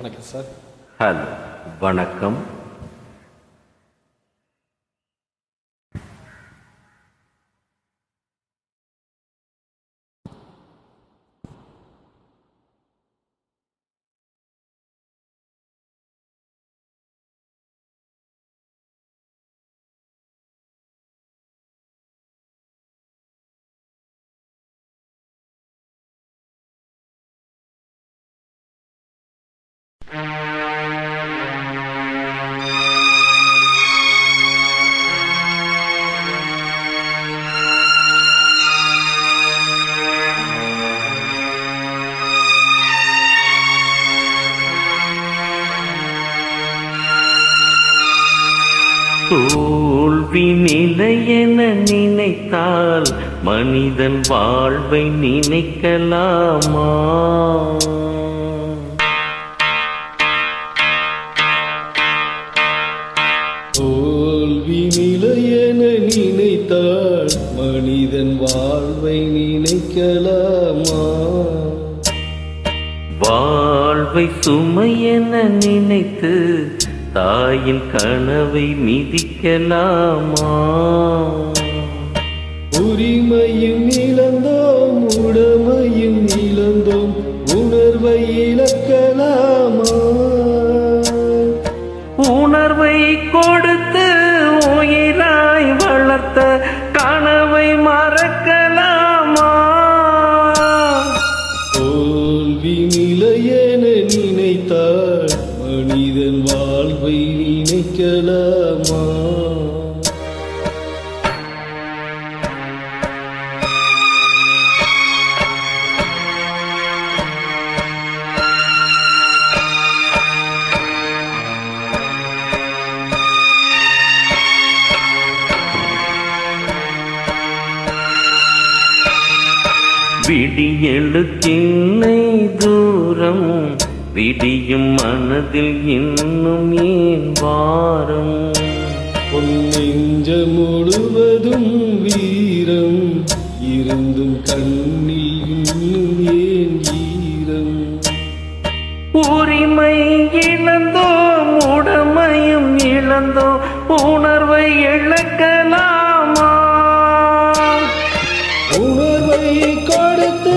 வணக்கம் sir. Hello வணக்கம். தோல்வி நிலையென நினைத்தால் மனிதன் வாழ்வை நினைக்கலாமா? தோல்வி நிலையென நினைத்தால் மனிதன் வாழ்வை நினைக்கலாமா? வாழ்வை சுமையென நினைத்து தாயின் கனவை மிதிக்கலாமா? உரிமையும் இழந்தோம் உடமையும் நினைக்கலாமா? விடியெழுக்கின்னை தூரம் விடியும் மனதில் இன்னும் ஏன் வாரம்? உன் நெஞ்ச முழுவதும் வீரம் இருந்தும் கண்ணில் இன்னும் ஏன் ஈரம்? உரிமை இழந்தோம் உடமையும் இழந்தோம் உணர்வை இழக்கலாமா? உணர்வை கொடுத்து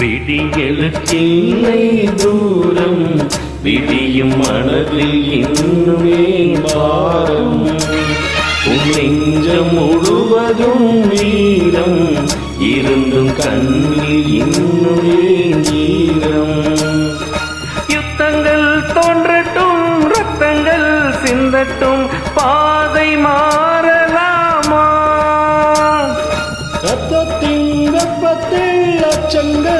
விடியலுக்கில்லை தூரம் விடியும் மனதில் இன்னுமே பாரம். உன் நெஞ்சம் முழுவதும் வீரம் இருந்தும் கண்ணில் இன்னுமே நீரம் யுத்தங்கள் தோன்றட்டும் ரத்தங்கள் சிந்தட்டும் பாதை மாறலாமா? ரத்தத்தின் வெப்பத்தில் அச்சங்கள்